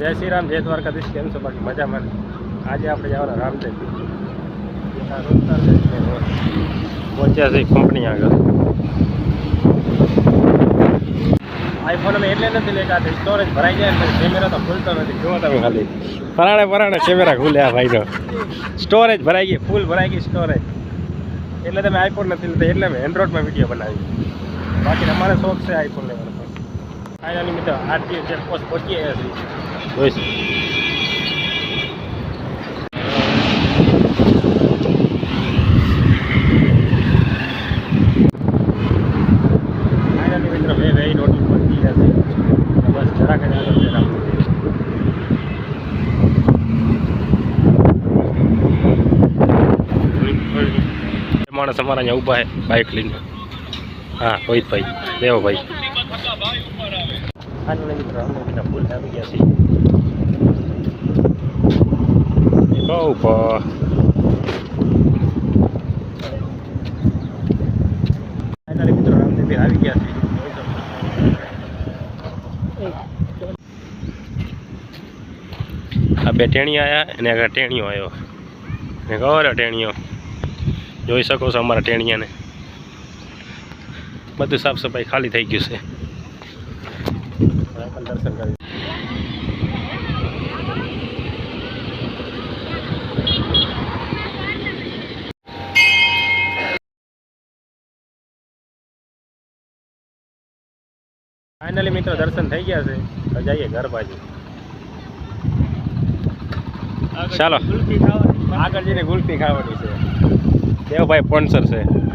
જય શ્રી રામ, જય દ્વારકાધીશ, કેમ છો? બાકી મજામાં? આજે આપણે જવાના રામદેવ. પહોંચ્યા છે કંપની આગળ. આઈફોન અમે એટલે નથી લેતા સ્ટોરેજ ભરાઈ જાય કેમેરા તો ખુલતો નથી. જુઓ તમે ખાલી. પરાણે પરાણે કેમેરા ખુલ્યા ભાઈનો. સ્ટોરેજ ભરાઈ ગઈ ફૂલ ભરાઈ ગઈ સ્ટોરેજ એટલે તમે આઈફોન નથી લેતા, એટલે મેં એન્ડ્રોઈડમાં વીડિયો બનાવી બાકી અમારે શોખ છે આઈફોન લેવાનો. ફાઇનલી મિત્રો આરટીઓ ચેકપોસ્ટ પહોંચી ગયા છે જોઈશું ફાઇનલી મિત્રો બે વેઈ રોડ પહોંચી ગયા છે બસ જરાક જ આગળ છે માણસ અમારા અહીંયા ઊભા છે બાઇક લઈને. હા રોહિતભાઈ દેવભાઈ. ફાઇનલી મિત્રો અમે બધા ફૂલ આવી ગયા છીએ બહુ આ બે ટેણી આવ્યા અને આગળ ટેણીઓ આવ્યો. ને ગૌર ટેણીઓ? જોઈ શકો છો અમારા ટેણીયાને. બધું સાફ સફાઈ ખાલી થઈ ગયું છે. દર્શન કરી ફાઇનલી મિત્રો દર્શન થઈ ગયા છે. તો જઈએ ઘર બાજુ. ચાલો. આગળ જઈને ગુલ્ફી ખાવાની છે. દેવભાઈ સ્પોન્સર છે.